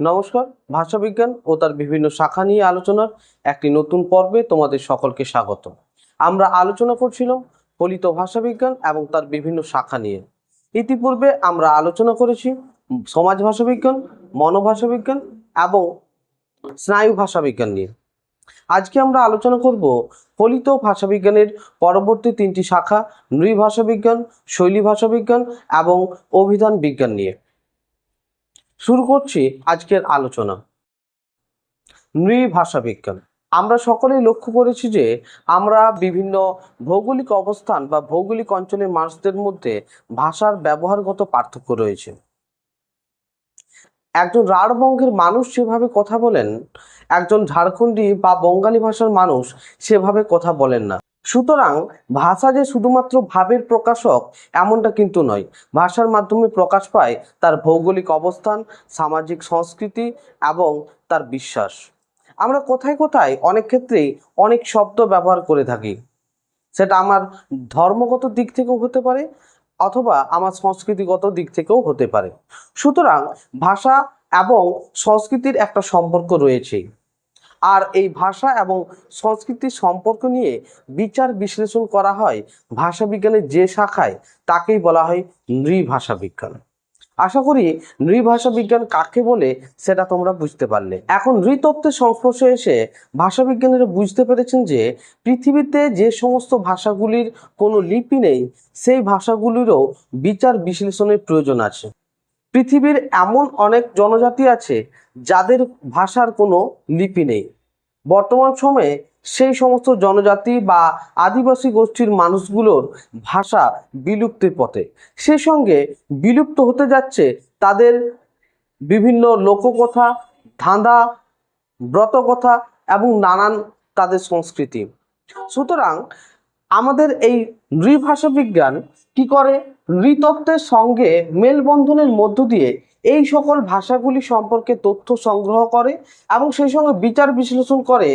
নমস্কার, ভাষাবিজ্ঞান ও তার বিভিন্ন শাখা নিয়ে আলোচনার একটি নতুন পর্বে তোমাদের সকলকে স্বাগত। আমরা আলোচনা করছিলাম ফলিত ভাষাবিজ্ঞান এবং তার বিভিন্ন শাখা নিয়ে। ইতিপূর্বে আমরা আলোচনা করেছি সমাজ ভাষাবিজ্ঞান, মনোভাষাবিজ্ঞান এবং স্নায়ু ভাষাবিজ্ঞান নিয়ে। আজকে আমরা আলোচনা করব ফলিত ভাষাবিজ্ঞানের পরবর্তী তিনটি শাখা নৃ ভাষাবিজ্ঞান শৈলী ভাষাবিজ্ঞান এবং অভিধান বিজ্ঞান নিয়ে। শুরু করছি আজকের আলোচনা। নৃভাষা বিজ্ঞান। আমরা সকলেই লক্ষ্য করেছি যে আমরা বিভিন্ন ভৌগোলিক অবস্থান বা ভৌগোলিক অঞ্চলের মানুষদের মধ্যে ভাষার ব্যবহারগত পার্থক্য রয়েছে। একজন রাঢ়বঙ্গের মানুষ যেভাবে কথা বলেন, একজন ঝাড়খণ্ডী বা বঙ্গালী ভাষার মানুষ সেভাবে কথা বলেন না। সুতরাং ভাষা যে শুধুমাত্র ভাবের প্রকাশক, এমনটা কিন্তু নয়। ভাষার মাধ্যমে প্রকাশ পায় তার ভৌগোলিক অবস্থান, সামাজিক সংস্কৃতি এবং তার বিশ্বাস। আমরা কোথায় কোথায় অনেক ক্ষেত্রেই অনেক শব্দ ব্যবহার করে থাকি। সেটা আমার ধর্মগত দিক থেকেও হতে পারে অথবা আমার সংস্কৃতিগত দিক থেকেও হতে পারে। সুতরাং ভাষা এবং সংস্কৃতির একটা সম্পর্ক রয়েছেই আর এই ভাষা এবং সংস্কৃতির সম্পর্ক নিয়ে বিচার বিশ্লেষণ করা হয় ভাষাবিজ্ঞানের যে শাখায়, তাকেই বলা হয় নৃভাষা বিজ্ঞান আশা করি নৃভাষা বিজ্ঞান কাকে বলে সেটা তোমরা বুঝতে পারলে। এখন নৃতত্ত্বের সংস্পর্শে এসে ভাষাবিজ্ঞানীরা বুঝতে পেরেছেন যে পৃথিবীতে যে সমস্ত ভাষাগুলির কোনো লিপি নেই, সেই ভাষাগুলিরও বিচার বিশ্লেষণের প্রয়োজন আছে। পৃথিবীর এমন অনেক জনজাতি আছে যাদের ভাষার কোনো লিপি নেই। বর্তমান সময়ে সেই সমস্ত জনজাতি বা আদিবাসী গোষ্ঠীর মানুষগুলোর ভাষা বিলুপ্তির পথে। সেই সঙ্গে বিলুপ্ত হতে যাচ্ছে তাদের বিভিন্ন লোককথা, ধাঁধা, ব্রতকথা এবং নানান তাদের সংস্কৃতি। সুতরাং আমাদের এই নৃভাষা বিজ্ঞান কি করে নৃতত্ত্বের সঙ্গে মেলবন্ধনের মধ্য দিয়ে এই সকল ভাষাগুলি সম্পর্কে তথ্য সংগ্রহ করে এবং সেই সঙ্গে বিচার বিশ্লেষণ করে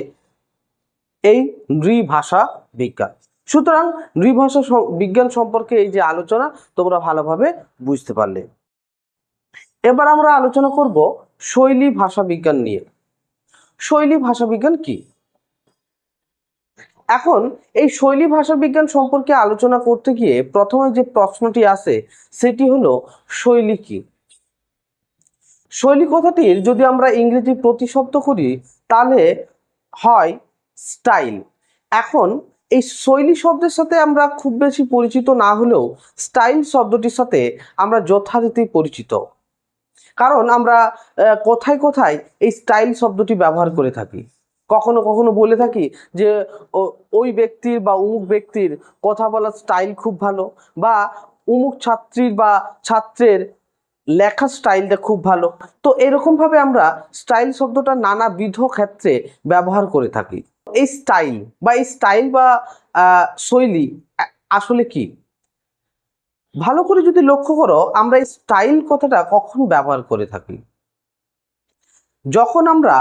এই নৃভাষা বিজ্ঞান। সুতরাং নৃভাষা বিজ্ঞান সম্পর্কে এই যে আলোচনা, তোমরা ভালোভাবে বুঝতে পারলে। এবার আমরা আলোচনা করব শৈলী ভাষা বিজ্ঞান নিয়ে। শৈলী ভাষা বিজ্ঞান কি? এখন এই শৈলী ভাষা বিজ্ঞান সম্পর্কে আলোচনা করতে গিয়ে প্রথমে যে প্রশ্নটি আসে, সেটি হলো শৈলী কি? শৈলী কথাটির যদি আমরা ইংরেজি প্রতিশব্দ করি, তাহলে হয় স্টাইল। এখন এই শৈলী শব্দের সাথে আমরা খুব বেশি পরিচিত না হলেও স্টাইল শব্দটির সাথে আমরা যথারীতি পরিচিত। কারণ আমরা কোথায় কোথায় এই স্টাইল শব্দটি ব্যবহার করে থাকি। কখনো কখনো বলে থাকি যে ওই ব্যক্তির বা অমুক ব্যক্তির কথা বলার স্টাইল খুব ভালো বা উমুক ছাত্রীর বা ছাত্রের লেখার স্টাইলটা খুব ভালো। তো এরকমভাবে আমরা স্টাইল শব্দটা নানাবিধ ক্ষেত্রে ব্যবহার করে থাকি। এই স্টাইল বা এই স্টাইল বা শৈলী আসলে কি? ভালো করে যদি লক্ষ্য করো, আমরা এই স্টাইল কথাটা কখন ব্যবহার করে থাকি? যখন আমরা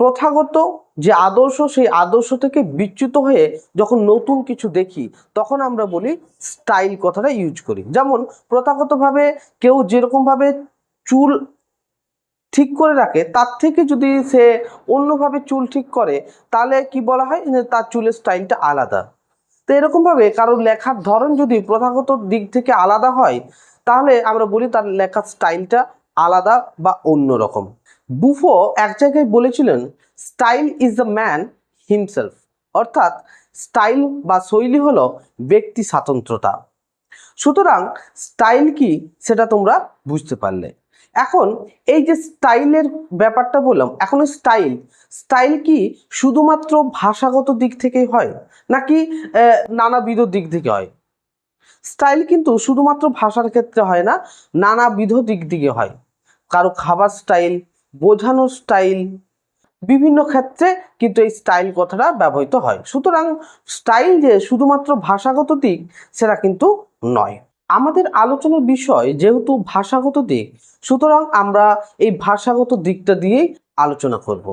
প্রথাগত যে আদর্শ, সেই আদর্শ থেকে বিচ্যুত হয়ে যখন নতুন কিছু দেখি, তখন আমরা বলি স্টাইল কথাটা ইউজ করি। যেমন প্রথাগতভাবে কেউ যেরকমভাবে চুল ঠিক করে রাখে, তার থেকে যদি সে অন্যভাবে চুল ঠিক করে, তাহলে কি বলা হয়? তার চুলের স্টাইলটা আলাদা। তো এরকমভাবে কারোর লেখার ধরন যদি প্রথাগত দিক থেকে আলাদা হয়, তাহলে আমরা বলি তার লেখার স্টাইলটা আলাদা বা অন্যরকম। বুফো এক জায়গায় বলেছিলেন style is the man himself অর্থাৎ স্টাইল বা শৈলী হল ব্যক্তি স্বাতন্ত্রতা। সুতরাং স্টাইল কি সেটা তোমরা বুঝতে পারলে। এখন, এই যে স্টাইলের ব্যাপারটা বললাম, এখন স্টাইল স্টাইল কি শুধুমাত্র ভাষাগত দিক থেকেই হয়, নাকি নানাবিধ দিক থেকে হয়? স্টাইল কিন্তু শুধুমাত্র ভাষার ক্ষেত্রে হয় না, নানাবিধ দিক থেকে হয়। কারও খাবার স্টাইল বোঝানোর স্টাইল বিভিন্ন ক্ষেত্রে কিন্তু এই স্টাইল কথাটা ব্যবহৃত হয়। সুতরাং স্টাইল যে শুধুমাত্র ভাষাগত দিক, সেটা কিন্তু নয়। আমাদের আলোচনার বিষয় যেহেতু ভাষাগত দিক, সুতরাং আমরা এই ভাষাগত দিকটা দিয়েই আলোচনা করব।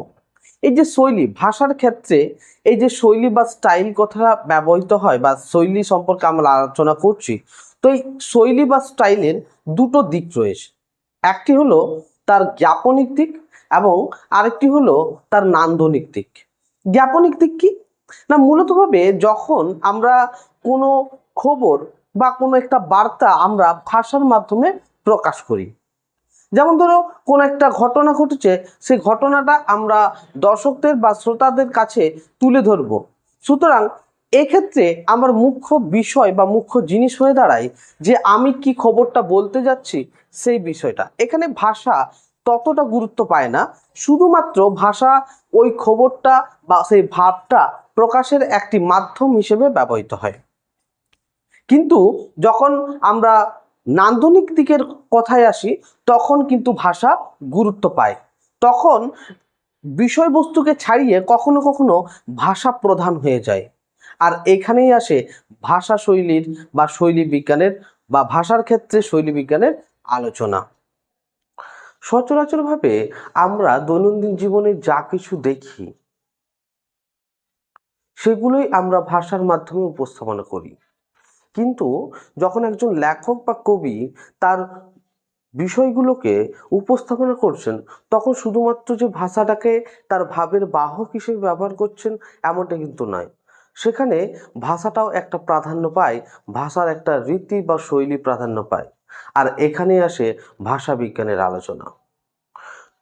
এই যে শৈলী, ভাষার ক্ষেত্রে এই যে শৈলী বা স্টাইল কথাটা ব্যবহৃত হয় বা শৈলী সম্পর্কে আমরা আলোচনা করছি, তো এই শৈলী বা স্টাইলের দুটো দিক রয়েছে। একটি হলো তার জ্ঞাপনিক দিক এবং আরেকটি হলো তার নান্দনিক দিক। জ্ঞাপনিক দিক কি? না, মূলতভাবে যখন আমরা কোনো খবর বা কোনো একটা বার্তা আমরা ভাষার মাধ্যমে প্রকাশ করি। যেমন ধরো, কোনো একটা ঘটনা ঘটেছে, সেই ঘটনাটা আমরা দর্শকদের বা শ্রোতাদের কাছে তুলে ধরবো। সুতরাং এক্ষেত্রে আমার মুখ্য বিষয় বা মুখ্য জিনিস হয়ে দাঁড়ায় যে আমি কি খবরটা বলতে যাচ্ছি সেই বিষয়টা। এখানে ভাষা ততটা গুরুত্ব পায় না। শুধুমাত্র ভাষা ওই খবরটা বা সেই ভাবটা প্রকাশের একটি মাধ্যম হিসেবে ব্যবহৃত হয়। কিন্তু যখন আমরা নান্দনিক দিকের কথায় আসি, তখন কিন্তু ভাষা গুরুত্ব পায়। তখন বিষয়বস্তুকে ছাড়িয়ে কখনো কখনো ভাষা প্রধান হয়ে যায়। আর এখানেই আসে ভাষা শৈলীর বা শৈলী বিজ্ঞানের বা ভাষার ক্ষেত্রে শৈলী বিজ্ঞানের আলোচনা। সচরাচরভাবে আমরা দৈনন্দিন জীবনে যা কিছু দেখি, সেগুলোই আমরা ভাষার মাধ্যমে উপস্থাপনা করি। কিন্তু যখন একজন লেখক বা কবি তার বিষয়গুলোকে উপস্থাপনা করছেন, তখন শুধুমাত্র যে ভাষাটাকে তার ভাবের বাহক হিসেবে ব্যবহার করছেন, এমনটা কিন্তু নয়। সেখানে ভাষাটাও একটা প্রাধান্য পায়, ভাষার একটা রীতি বা শৈলী প্রাধান্য পায়। আর এখানে আসে ভাষা বিজ্ঞানের আলোচনা।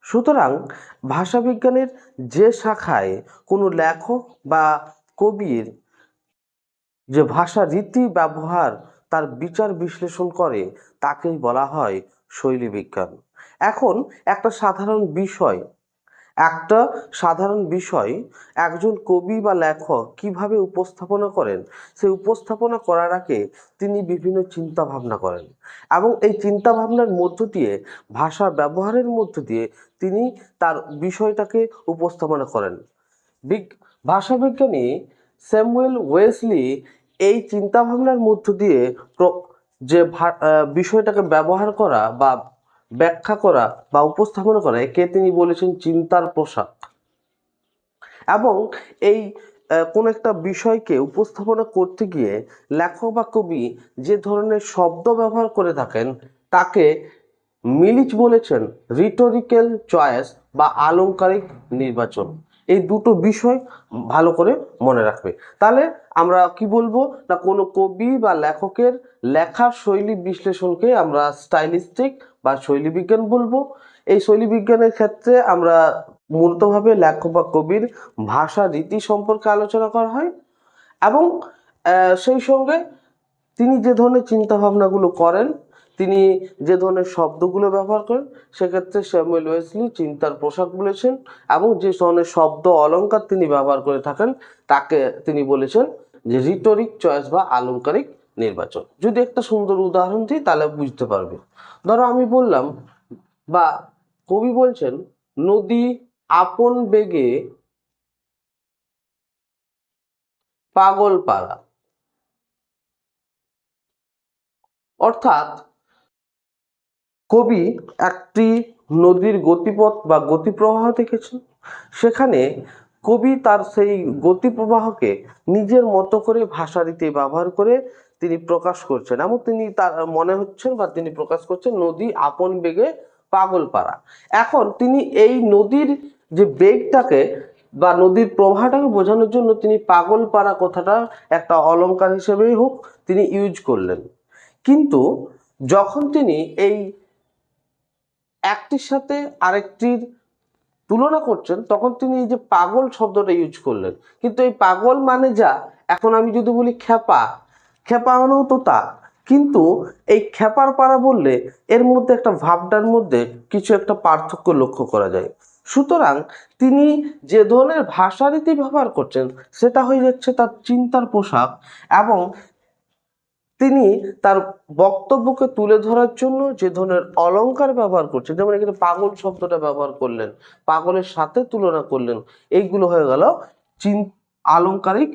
সুতরাং ভাষা বিজ্ঞানের যে শাখায় কোনো লেখক বা কবির যে ভাষা রীতি ব্যবহার তার বিচার বিশ্লেষণ করে, তাকেই বলা হয় শৈলী বিজ্ঞান এখন একটা সাধারণ বিষয় একটা সাধারণ বিষয়, একজন কবি বা লেখক কীভাবে উপস্থাপনা করেন, সেই উপস্থাপনা করার আগে তিনি বিভিন্ন চিন্তা ভাবনা করেন এবং এই চিন্তা ভাবনার মধ্য দিয়ে, ভাষা ব্যবহারের মধ্য দিয়ে তিনি তার বিষয়টাকে উপস্থাপনা করেন। বিগ ভাষাবিজ্ঞানী স্যামুয়েল ওয়েসলি এই চিন্তা ভাবনার মধ্য দিয়ে যে বিষয়টাকে ব্যবহার করা বা ব্যাখ্যা করা বা উপস্থাপনা করা একে তিনি বলেছেন চিন্তার পোশাক এবং এই কোন একটা বিষয়কে উপস্থাপনা করতে গিয়ে লেখক বা কবি যে ধরনের শব্দ ব্যবহার করে থাকেন, তাকে মিলিচ বলেছেন রিটোরিক্যাল চয়েস বা আলংকারিক নির্বাচন। এই দুটো বিষয় ভালো করে মনে রাখবে। তাহলে আমরা কি বলব না, কোনো কবি বা লেখকের লেখার শৈলী বিশ্লেষণকে আমরা স্টাইলিস্টিক বা শৈলী বিজ্ঞান বলব, এই শৈলী বিজ্ঞানের ক্ষেত্রে আমরা মূলতভাবে লেখক বা কবির ভাষা, রীতি সম্পর্কে আলোচনা করা হয় এবং সেই সঙ্গে তিনি যে ধরনের চিন্তা ভাবনাগুলো করেন, তিনি যে ধরনের শব্দগুলো ব্যবহার করেন, সেক্ষেত্রে স্যামুয়েল ওয়েসলি চিন্তার পোশাক বলেছেন এবং যে ধরনের শব্দ অলংকার তিনি ব্যবহার করে থাকেন, তাকে তিনি বলেছেন যে রিটোরিক চয়েস বা আলংকারিক নির্বাচন। যদি একটা সুন্দর উদাহরণ দিই, তাহলে বুঝতে পারবে। ধরো আমি বললাম, বা কবি বলছেন, নদী আপন বেগে পাগল পাড়া। অর্থাৎ কবি একটি নদীর গতিপথ বা গতিপ্রবাহ দেখেছেন। সেখানে কবি তার সেই গতিপ্রবাহকে নিজের মতো করে ভাষা রীতি ব্যবহার করে তিনি প্রকাশ করছেন এবং তিনি তার মনে হচ্ছেন বা তিনি প্রকাশ করছেন নদী আপন বেগে পাগল পাড়া এখন তিনি এই নদীর যে বেগটাকে বা নদীর প্রবাহটাকে বোঝানোর জন্য তিনি পাগল পাড়া কথাটা একটা অলঙ্কার হিসেবেই হোক তিনি ইউজ করলেন। কিন্তু যখন তিনি এই একটির সাথে আরেকটির তুলনা করছেন, তখন তিনি এই যে পাগল শব্দটা ইউজ করলেন। কিন্তু এই পাগল মানে যা? এখন আমি যদি বলি খেপা খেপা মানেও তো তা, কিন্তু এই খেপার পাড়া বললে এর মধ্যে একটা ভাবটার মধ্যে কিছু একটা পার্থক্য লক্ষ্য করা যায়। সুতরাং তিনি যে ধরনের ভাষারীতি ব্যবহার করছেন, সেটা হয়ে যাচ্ছে তার চিন্তার পোশাক এবং তিনি তার বক্তব্যকে তুলে ধরার জন্য যে ধরনের অলঙ্কার ব্যবহার করছেন, যেমন এখানে পাগল শব্দটা ব্যবহার করলেন, পাগলের সাথে তুলনা করলেন, এইগুলো হয়ে গেল চিন আলঙ্কারিক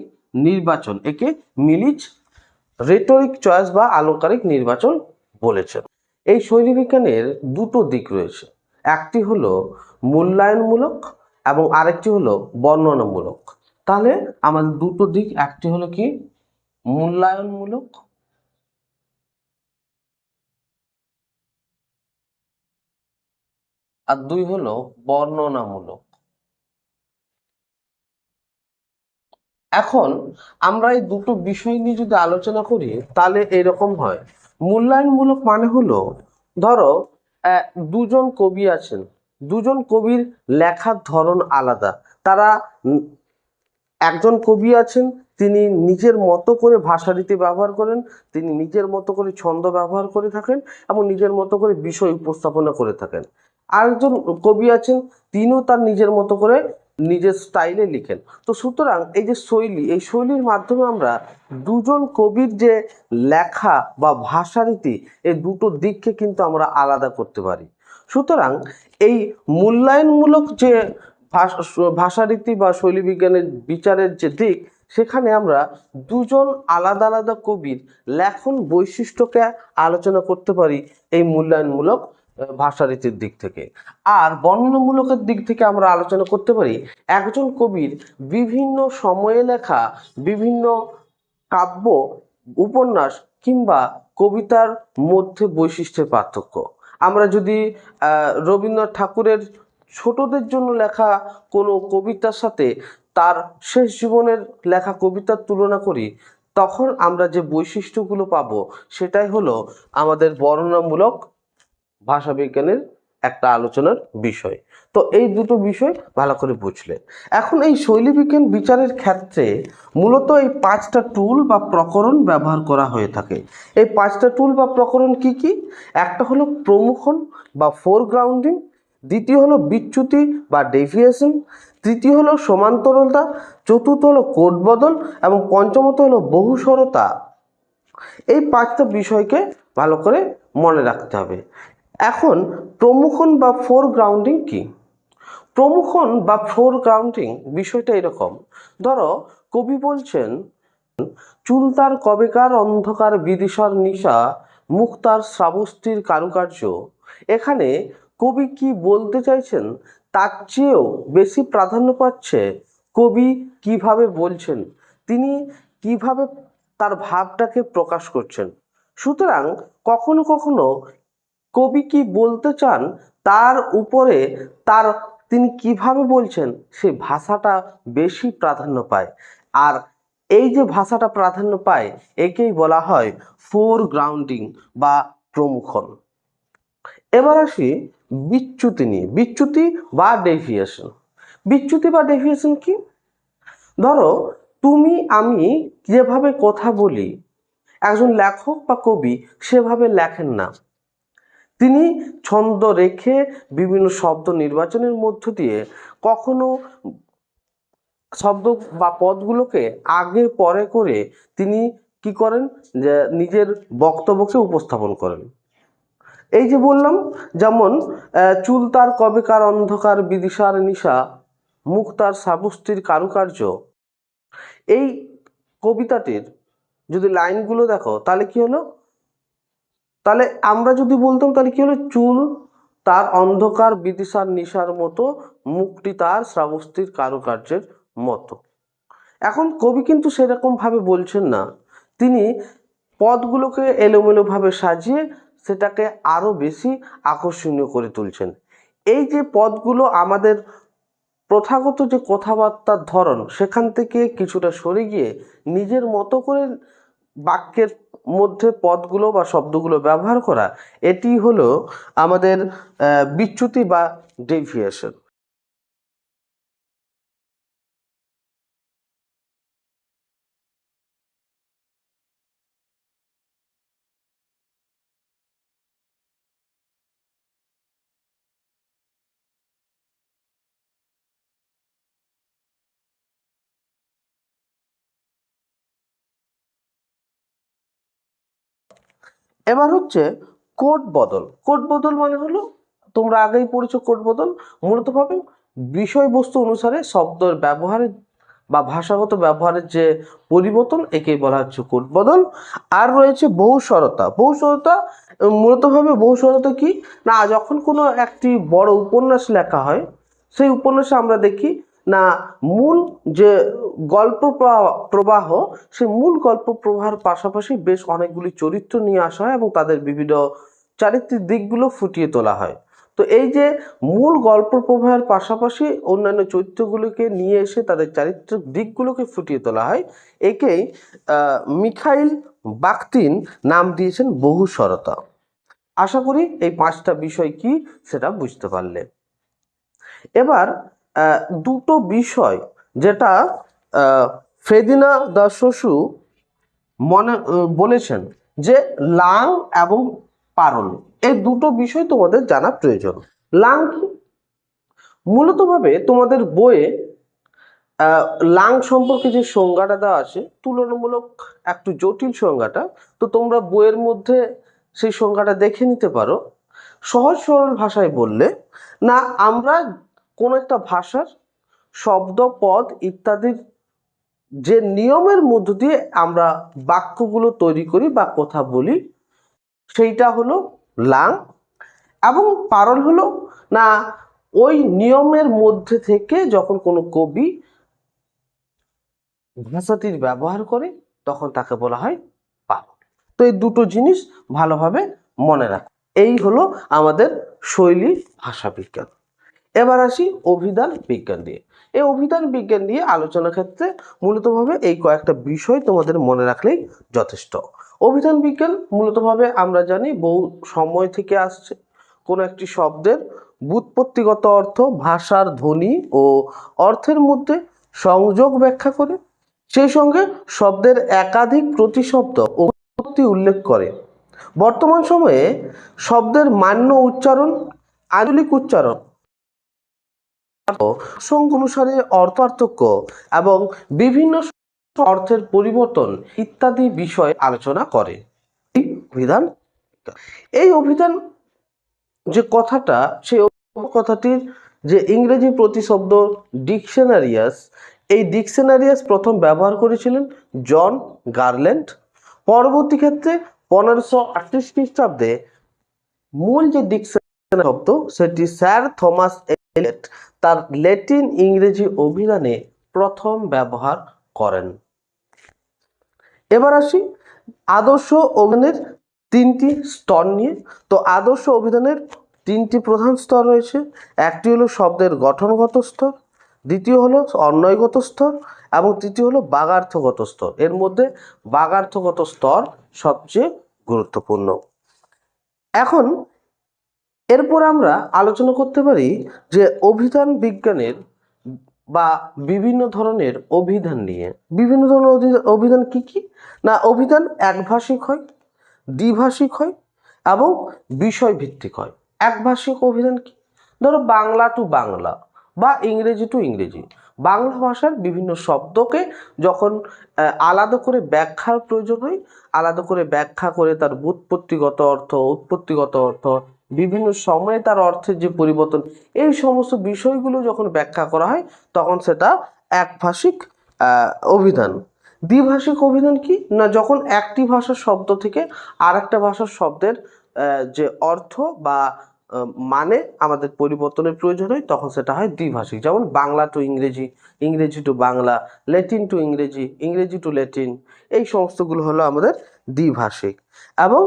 নির্বাচন, একে মিলিচ রেটরিক চয়েস বা আলংকারিক নির্বাচন বলেছেন। এই শৈলী বিজ্ঞানের দুটো দিক রয়েছে। একটি হলো মূল্যায়নমূলক এবং আরেকটি হলো বর্ণনামূলক। তাহলে আমাদের দুটো দিক, একটি হলো কি? মূল্যায়নমূলক আর দুই হলো বর্ণনামূলক। এখন আমরা এই দুটো বিষয় নিয়ে যদি আলোচনা করি, তাহলে এরকম হয়। মূল্যায়নমূলক মানে হলো, ধরো দুজন কবি আছেন। দুজন কবির লেখার ধরন আলাদা। তারা একজন কবি আছেন, তিনি নিজের মতো করে ভাষারীতি ব্যবহার করেন, তিনি নিজের মতো করে ছন্দ ব্যবহার করে থাকেন এবং নিজের মতো করে বিষয় উপস্থাপনা করে থাকেন। আরেকজন কবি আছেন, তিনিও তার নিজের মতো করে নিজের স্টাইলে লিখেন। তো সুতরাং এই যে শৈলী, এই শৈলীর মাধ্যমে আমরা দুজন কবির যে লেখা বা ভাষারীতি এই দুটো দিককে কিন্তু আমরা আলাদা করতে পারি। সুতরাং এই মূল্যায়নমূলক যে ভাষ- ভাষারীতি বা শৈলী বিজ্ঞানের বিচারের যে দিক, সেখানে আমরা দুজন আলাদা আলাদা কবির লেখন বৈশিষ্ট্যকে আলোচনা করতে পারি এই মূল্যায়নমূলক ভাষারীতির দিক থেকে। আর বর্ণনামূলকের দিক থেকে আমরা আলোচনা করতে পারি, একজন কবির বিভিন্ন সময়ে লেখা বিভিন্ন কাব্য, উপন্যাস কিংবা কবিতার মধ্যে বৈশিষ্ট্যের পার্থক্য। আমরা যদি রবীন্দ্রনাথ ঠাকুরের ছোটদের জন্য লেখা কোনো কবিতার সাথে তার শেষ জীবনের লেখা কবিতার তুলনা করি, তখন আমরা যে বৈশিষ্ট্যগুলো পাবো সেটাই হলো আমাদের বর্ণনামূলক ভাষাবিজ্ঞানের একটা আলোচনার বিষয়। তো এই দুটো বিষয় ভালো করে বুঝলে এখন এই শৈলীবিজ্ঞান বিচারের ক্ষেত্রে মূলত এই পাঁচটা টুল বা প্রকরণ ব্যবহার করা হয়ে থাকে। এই পাঁচটা টুল বা প্রকরণ কি কি? একটা হলো প্রমুখন বা ফোরগ্রাউন্ডিং দ্বিতীয় হলো বিচ্যুতি বা ডেভিয়েশন তৃতীয় হলো সমান্তরলতা, চতুর্থ হলো কোড বদল এবং পঞ্চমত হলো বহুসরতা এই পাঁচটা বিষয়কে ভালো করে মনে রাখতে হবে। এখন প্রমুখন বা ফোরগ্রাউন্ডিং কি? প্রমুখন বা ফোরগ্রাউন্ডিং বিষয়টা এরকম। ধরো, কবি বলছেন, চুল তার কবেকার অন্ধকার বিদিশার নিশা, মুখ তার শ্রাবস্তির কারুকার্য। এখানে কবি কি বলতে চাইছেন? তার চেয়েও বেশি প্রাধান্য পাচ্ছে কবি কীভাবে বলছেন? তিনি কীভাবে তার ভাবটাকে প্রকাশ করছেন? সুতরাং কখনো কখনো কবি কি বলতে চান? তার উপরে তার তিনি কীভাবে বলছেন? সে ভাষাটা বেশি প্রাধান্য পায়। আর এই যে ভাষাটা প্রাধান্য পায়, একেই বলা হয় ফোর গ্রাউন্ডিং বা প্রমুখন। এবার আসি বিচ্যুতি নিয়ে। বিচ্যুতি বা ডেভিয়েশন বিচ্যুতি বা ডেভিয়েশন কি? ধরো, তুমি, আমি যেভাবে কথা বলি, একজন লেখক বা কবি সেভাবে লেখেন না। তিনি ছন্দ রেখে বিভিন্ন শব্দ নির্বাচনের মধ্য দিয়ে কখনো শব্দ বা পদগুলোকে আগে পরে করে তিনি কি করেন? যে নিজের বক্তব্যকে উপস্থাপন করেন। এই যে বললাম, যেমন চুল তার কবেকার অন্ধকার বিদিশার নিশা, মুখ তার সাবস্তির কারুকার্য। এই কবিতাটির যদি লাইনগুলো দেখো, তাহলে কি হলো? তাহলে আমরা যদি বলতাম তাহলে কি হলো? চুল তার অন্ধকার, বিদিশার নিশার মতো, মুখটি তার শ্রাবস্তির কারুকার্যের মতো। এখন কবি কিন্তু সেরকম ভাবে বলছেন না। তিনি পদগুলোকে এলোমেলোভাবে সাজিয়ে সেটাকে আরও বেশি আকর্ষণীয় করে তুলছেন। এই যে পদগুলো আমাদের প্রথাগত যে কথাবার্তার ধরন, সেখান থেকে কিছুটা সরে গিয়ে নিজের মতো করে বাক্যের মধ্যে পদগুলো বা শব্দগুলো ব্যবহার করা এটি হলো আমাদের বিচ্যুতি বা ডেভিয়েশন। এবার হচ্ছে কোড বদল। কোড বদল মানে হলো তোমরা আগেই পড়েছো কোড বদল। মূলত ভাবে বিষয়বস্তু অনুসারে শব্দের ব্যবহারের বা ভাষাগত ব্যবহারের যে পরিবর্তন একেই বলা হচ্ছে কোড বদল। আর রয়েছে বহুস্বরতা। বহুস্বরতা আহ, মূলতভাবে বহুস্বরতা কি? না যখন কোনো একটি বড় উপন্যাস লেখা হয় সেই উপন্যাসে আমরা দেখি না, মূল যে গল্প প্রবাহ- সেই মূল গল্প প্রবাহের পাশাপাশি বেশ অনেকগুলি চরিত্র নিয়ে আসা হয় এবং তাদের বিভিন্ন চারিত্রিক দিকগুলো ফুটিয়ে তোলা হয়। তো এই যে মূল গল্প প্রবাহের পাশাপাশি অন্যান্য চরিত্রগুলোকে নিয়ে এসে তাদের চারিত্রিক দিকগুলোকে ফুটিয়ে তোলা হয়, একেই মিখাইল বাকতিন নাম দিয়েছেন বহুস্বরতা আশা করি এই পাঁচটা বিষয় কি সেটা বুঝতে পারলে। এবার দুটো বিষয় যেটা ফেদিনা দা শশু মনে বলেছেন যে লাং এবং পারল, এই দুটো বিষয় তোমাদের জানা প্রয়োজন। লাং কি? মূলতভাবে তোমাদের বইয়ে লাং সম্পর্কে যে সংজ্ঞাটা দেওয়া আছে, তুলনামূলক একটু জটিল সংজ্ঞাটা, তো তোমরা বইয়ের মধ্যে সেই সংজ্ঞাটা দেখে নিতে পারো। সহজ সরল ভাষায় বললে, না, আমরা কোনো একটা ভাষার শব্দ, পদ ইত্যাদির যে নিয়মের মধ্য দিয়ে আমরা বাক্যগুলো তৈরি করি বা কথা বলি, সেইটা হলো লাং এবং পারল হলো না, ওই নিয়মের মধ্যে থেকে যখন কোনো কবি ভাষাটির ব্যবহার করে, তখন তাকে বলা হয় পারল। তো এই দুটো জিনিস ভালোভাবে মনে রাখ। এই হলো আমাদের শৈলী ভাষা বিজ্ঞান এবার আসি অভিধান বিজ্ঞান দিয়ে এই অভিধান বিজ্ঞান দিয়ে আলোচনার ক্ষেত্রে মূলতভাবে এই কয়েকটা বিষয় তোমাদের মনে রাখলেই যথেষ্ট। অভিধান বিজ্ঞান মূলতভাবে আমরা জানি বহু সময় থেকে আসছে। কোনো একটি শব্দের বুৎপত্তিগত অর্থ ভাষার ধ্বনি ও অর্থের মধ্যে সংযোগ ব্যাখ্যা করে। সেই সঙ্গে শব্দের একাধিক প্রতিশব্দ ও উল্লেখ করে। বর্তমান সময়ে শব্দের মান্য উচ্চারণ, আঞ্চলিক উচ্চারণ প্রসঙ্গ অনুসারে অর্থার্থক্য এবং বিভিন্ন অর্থের পরিবর্তন ইত্যাদি বিষয় আলোচনা করে। অভিধান। এই অভিধান যে কথাটা, সেই কথাটির যে ইংরেজি প্রতিশব্দ ডিকশনারিয়াস, এই ডিকশনারিয়াস প্রথম ব্যবহার করেছিলেন জন গার্ল্যান্ড। পরবর্তী ক্ষেত্রে পনেরোশো আটত্রিশ খ্রিস্টাব্দে মূল যে ডিকশনারি শব্দ, সেটি স্যার থমাস এলিয়ট তার ল্যাটিন ইংরেজি অভিধানে প্রথম ব্যবহার করেন। এবার আসি আদর্শ অভিধানের তিনটি স্তর নিয়ে। তো আদর্শ অভিধানের তিনটি প্রধান স্তর রয়েছে। একটি হলো শব্দের গঠনগত স্তর, দ্বিতীয় হলো অন্বয়গত স্তর এবং তৃতীয় হলো বাগার্থগত স্তর। এর মধ্যে বাগার্থগত স্তর সবচেয়ে গুরুত্বপূর্ণ। এখন এরপর আমরা আলোচনা করতে পারি যে অভিধান বিজ্ঞানের বা বিভিন্ন ধরনের অভিধান নিয়ে। বিভিন্ন ধরনের অভিধান কি কি? না, অভিধান একভাষিক হয়, দ্বিভাষিক হয় এবং বিষয় ভিত্তিক হয়। একভাষিক অভিধান কি? ধরো বাংলা টু বাংলা বা ইংরেজি টু ইংরেজি। বাংলা ভাষার বিভিন্ন শব্দকে যখন আলাদা করে ব্যাখ্যার প্রয়োজন হয়, আলাদা করে ব্যাখ্যা করে তার বুৎপত্তিগত অর্থ, উৎপত্তিগত অর্থ বিভিন্ন সময়ে তার অর্থের যে পরিবর্তন, এই সমস্ত বিষয়গুলো যখন ব্যাখ্যা করা হয়, তখন সেটা একভাষিক অভিধান। দ্বিভাষিক অভিধান কি? না, যখন একটি ভাষার শব্দ থেকে আর একটা ভাষার শব্দের যে অর্থ বা মানে আমাদের পরিবর্তনের প্রয়োজন হয়, তখন সেটা হয় দ্বিভাষিক। যেমন বাংলা টু ইংরেজি ইংরেজি টু বাংলা ল্যাটিন টু ইংরেজি ইংরেজি টু ল্যাটিন এই সমস্তগুলো হলো আমাদের দ্বিভাষিক। এবং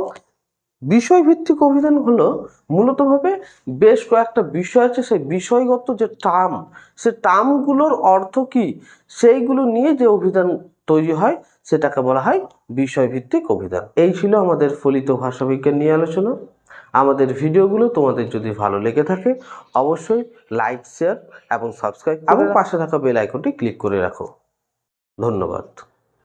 বিষয়ভিত্তিক অভিধান হলো মূলতভাবে বেশ কয়েকটা বিষয় আছে সেই বিষয়গত যে টার্ম সে টার্মগুলোর অর্থ কি সেইগুলো নিয়ে যে অভিধান তৈরি হয় সেটাকে বলা হয় বিষয়ভিত্তিক অভিধান। এই ছিল আমাদের ফলিত ভাষাবিজ্ঞান নিয়ে আলোচনা। আমাদের ভিডিওগুলো তোমাদের যদি ভালো লেগে থাকে অবশ্যই লাইক শেয়ার এবং সাবস্ক্রাইব এবং পাশে থাকা বেল আইকনটি ক্লিক করে রাখো। ধন্যবাদ।